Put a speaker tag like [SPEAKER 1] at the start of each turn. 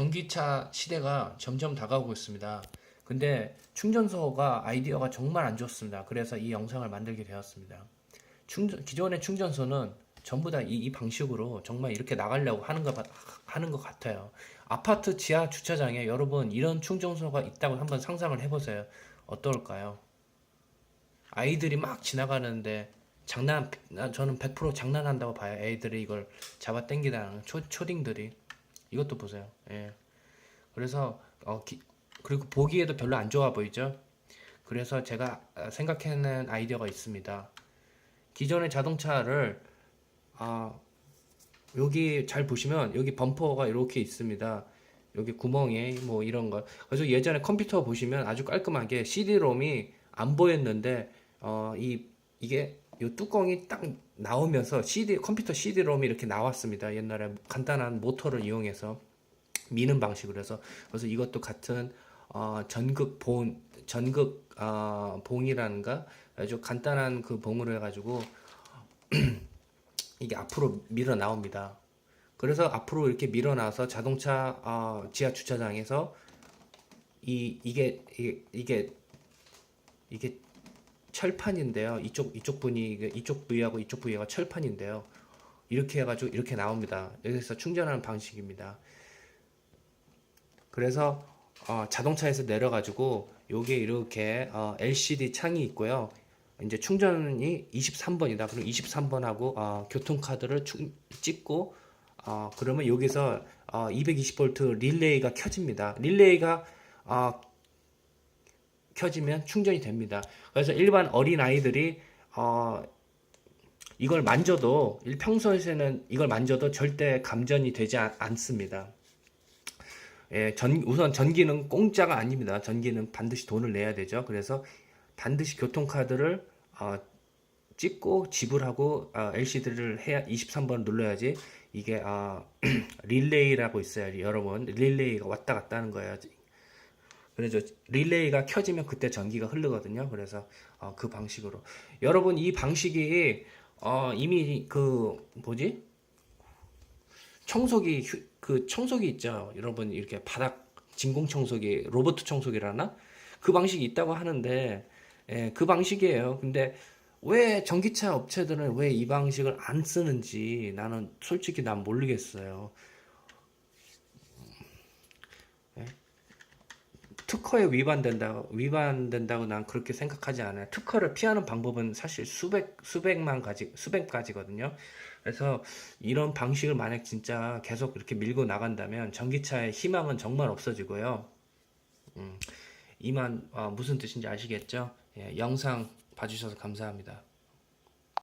[SPEAKER 1] 전기차 시대가 점점 다가오고 있습니다. 근데 충전소가 아이디어가 정말 안 좋습니다. 그래서 이 영상을 만들게 되었습니다. 충전, 기존의 충전소는 전부 다 이 방식으로 정말 이렇게 나가려고 하는 것, 같- 하는 것 같아요. 아파트 지하 주차장에 여러분 이런 충전소가 있다고 한번 상상을 해보세요. 어떨까요? 아이들이 막 지나가는데 장난, 나- 저는 100% 장난한다고 봐요. 애들이 이걸 잡아 당기다는 초, 초딩들이. 이것도 보세요. 예. 그래서, 어, 기- 그리고 보기에도 별로 안 좋아 보이죠? 그래서 제가 아, 생각해낸 아이디어가 있습니다. 기존의 자동차를, 아, 여기 잘 보시면 여기 범퍼가 이렇게 있습니다. 여기 구멍에 뭐 이런 거. 그래서 예전에 컴퓨터 보시면 아주 깔끔하게 CD-롬이 안 보였는데 어 이 이게 이 뚜껑이 딱 나오면서 CD 컴퓨터 CD-롬이 이렇게 나왔습니다. 옛날에 간단한 모터를 이용해서 미는 방식으로 해서 그래서 이것도 같은 어 전극 봉 전극 어 봉이라는가 아주 간단한 그 봉으로 해가지고 이게 앞으로 밀어 나옵니다. 그래서 앞으로 이렇게 밀어놔서 자동차 어, 지하 주차장에서 이 이게 이게 이게, 이게 철판인데요. 이쪽 이쪽 분이 이쪽 부위하고 이쪽 부위가 철판인데요. 이렇게 해가지고 이렇게 나옵니다. 여기서 충전하는 방식입니다. 그래서 어, 자동차에서 내려가지고 요게 이렇게 어, LCD 창이 있고요. 이제 충전이 23번이다. 그럼 23번하고 어, 교통카드를 충- 찍고 어, 그러면 여기서 어, 220V 릴레이가 켜집니다. 릴레이가 어, 켜지면 충전이 됩니다. 그래서 일반 어린 아이들이 어, 이걸 만져도 일- 평소에는 이걸 만져도 절대 감전이 되지 않, 않습니다. 예, 전, 우선 전기는 공짜가 아닙니다. 전기는 반드시 돈을 내야 되죠. 그래서 반드시 교통카드를 어, 찍고 지불하고 어, LCD를 해야 23번 눌러야지 이게 어, 릴레이라고 있어요. 여러분 릴레이가 왔다 갔다 하는 거예요. 그래서 릴레이가 켜지면 그때 전기가 흐르거든요. 그래서 어, 그 방식으로 여러분 이 방식이 어, 이미 그 뭐지 청소기 휴- 그 청소기 있죠. 여러분 이렇게 바닥 진공 청소기 로봇 청소기라나 그 방식이 있다고 하는데 예, 그 방식이에요. 근데 왜 전기차 업체들은 왜 이 방식을 안 쓰는지 나는 솔직히 난 모르겠어요. 특허에 위반된다 위반된다고 난 그렇게 생각하지 않아요. 특허를 피하는 방법은 사실 수백 수백만 가지 수백 가지거든요. 그래서 이런 방식을 만약 진짜 계속 이렇게 밀고 나간다면 전기차의 희망은 정말 없어지고요. 음, 이만 어, 무슨 뜻인지 아시겠죠? 예, 영상 봐주셔서 감사합니다.